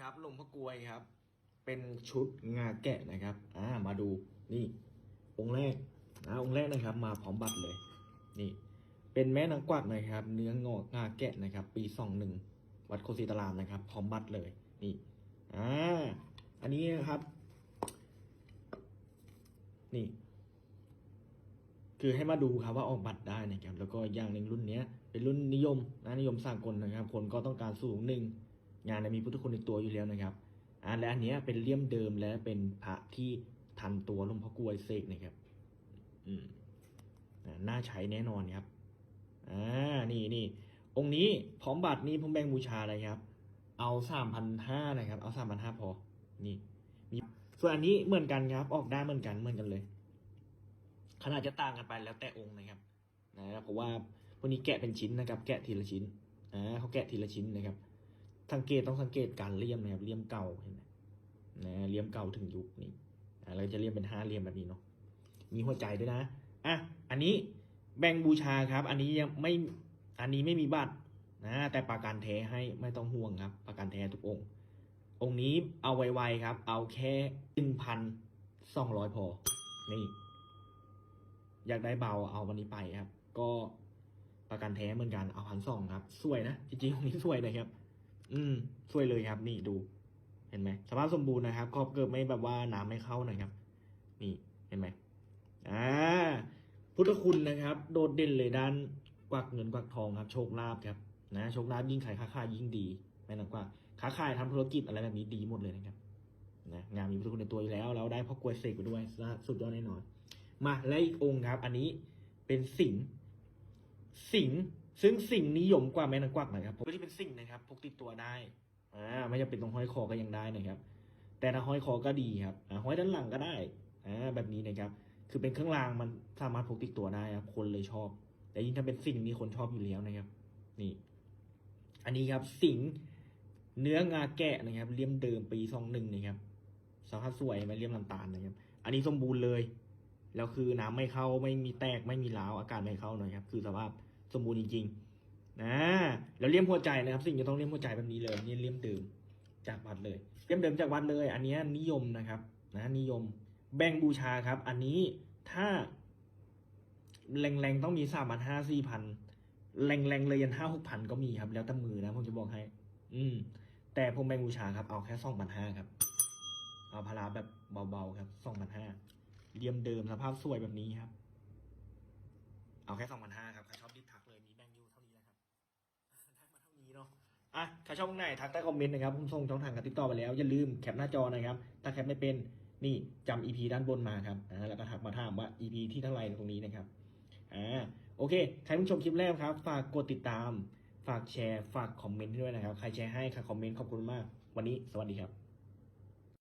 ครับหลวงพ่อกลวยครับ เป็นชุดงาแกะนะครับ อ่า มาดูนี่ องค์แรกนะองค์แรกนะครับ มาพร้อมบัตรเลย นี่ เป็นแม่นางกวักนะครับ เนื้องอกงาแกะนะครับ ปีสองหนึ่งวัดโคศิตารามนะครับ พร้อมบัตรเลย นี่ อ่า อันนี้นะครับ นี่ คือให้มาดูครับว่าออกบัตรได้นะครับ แล้วก็อย่างหนึ่งรุ่นเนี้ย เป็นรุ่นนิยมนะนิยมสากลนะครับ คนก็ต้องการสูงหนึ่ง งานเนี่ยมีพุทธคุณในตัวอยู่แล้วนะครับอ่าและอันนี้เป็นเลี่ยมเดิมและเป็นพระที่ทันตัวหลวงพ่อกลวยเสกนะครับ อืมน่าใช้แน่นอนครับอ่านี่นี่องค์นี้พร้อมบัตรนี้ผมแบ่งบูชาเลยครับ เอาสามพันห้านะครับ เอาสามพันห้าพอ นี่ มี ส่วนอันนี้เหมือนกันครับ ออกได้เหมือนกันเหมือนกันเลย ขนาดจะต่างกันไปแล้วแต่องค์นะครับ นะเพราะว่าพวกนี้แกะเป็นชิ้นนะครับ แกะทีละชิ้นอ่าเขาแกะทีละชิ้นนะครับ สังเกตต้องสังเกตการเลี่ยมนะครับเลี่ยมเก่าเห็นไหมนะเลี่ยมเก่าถึงยุคนี้เราจะเลี่ยมเป็นห้าเลี่ยมแบบนี้เนาะมีหัวใจด้วยนะอะอันนี้แบ่งบูชาครับ อันนี้ยังไม่อันนี้ไม่มีบัตรนะแต่ประกันแท้ให้ไม่ต้องห่วงครับ ประกันแท้ทุกองค์ องค์นี้เอาไวๆครับ เอาแค่หนึ่งพันสองร้อยพอ นี่ อยากได้เบาเอาวันนี้ไปครับ ก็ประกันแท้เหมือนกันเอาพันสองครับ สวยนะจริงๆองค์นี้สวยนะครับ อืมสวยเลยครับ นี่ดู เห็นไหมสภาพสมบูรณ์นะครับขอบเกิดไม่แบบว่าน้ำไม่เข้านะครับ นี่เห็นไหมอ่าพุทธคุณนะครับ โดดเด่นเลยด้านกวักเงินกวักทองครับ โชคลาภครับ นะโชคลาภยิ่งขายค้าขายยิ่งดีแม่นักว่าค้าขายทำธุรกิจอะไรแบบนี้ดีหมดเลยนะครับนะงานมีพุทธคุณในตัวอยู่แล้วเราได้พ่อกวยเสกไปด้วยสุดยอดแน่นอนมาและอีกองค์ครับ อันนี้เป็นสิงสิง ซึ่งสิงห์นิยมกว่าแม่นางกวักนะครับผมก็ที่เป็นสิงห์นะครับพกติดตัวได้อ่าไม่จำเป็นต้องห้อยคอก็ยังได้นะครับ แต่ถ้าห้อยคอก็ดีครับอ่าห้อยด้านหลังก็ได้อ่าแบบนี้นะครับ คือเป็นเครื่องรางมันสามารถพกติดตัวได้ครับ คนเลยชอบ แต่ยิ่งถ้าเป็นสิงห์นี่คนชอบอยู่แล้วนะครับ นี่ อันนี้ครับสิงห์เนื้องาแกะนะครับ เลี่ยมเดิมปีสองหนึ่งนะครับสภาพสวยไหมเลี่ยมน้ำตาลนะครับ อันนี้สมบูรณ์เลยแล้วคือน้ำไม่เข้าไม่มีแตกไม่มีร้าวอากาศไม่เข้าหน่อยครับ คือสภาพ สมบูรณ์จริงๆนะแล้วเลี่ยมหัวใจนะครับ สิ่งจะต้องเลี่ยมหัวใจแบบนี้เลยนี่เลี่ยมเดิมจากวัดเลยเลี่ยมเดิมจากวัดเลย อันนี้นิยมนะครับนะนิยม แบ่งบูชาครับ อันนี้ถ้าแรงๆต้องมีสามพันห้าสี่พันแรงๆเลยยันห้าหกพันก็มีครับ แล้วแต่มือนะผมจะบอกให้ อืม แต่ผมแบ่งบูชาครับ เอาแค่สองพันห้าครับ เอาพาราแบบเบาๆครับสองพันห้าเลี่ยมเดิมสภาพสวยแบบนี้ครับ เอาแค่สองพันห้าครับใครชอบ อะถ้าชอบตรงไหนทักใต้คอมเมนต์นะครับผมส่งช่องทางการติดต่อไปแล้ว อย่าลืมแคปหน้าจอนะครับ ถ้าแคปไม่เป็นนี่จำ EP ด้านบนมาครับอ่าแล้วก็ทักมาถามว่า EP ที่เท่าไหร่ตรงนี้นะครับอ่าโอเค ใครเพิ่งชมคลิปแรกครับ ฝากกดติดตาม ฝากแชร์ ฝากคอมเมนต์ด้วยนะครับ ใครแชร์ให้ใครคอมเมนต์ขอบคุณมาก วันนี้สวัสดีครับ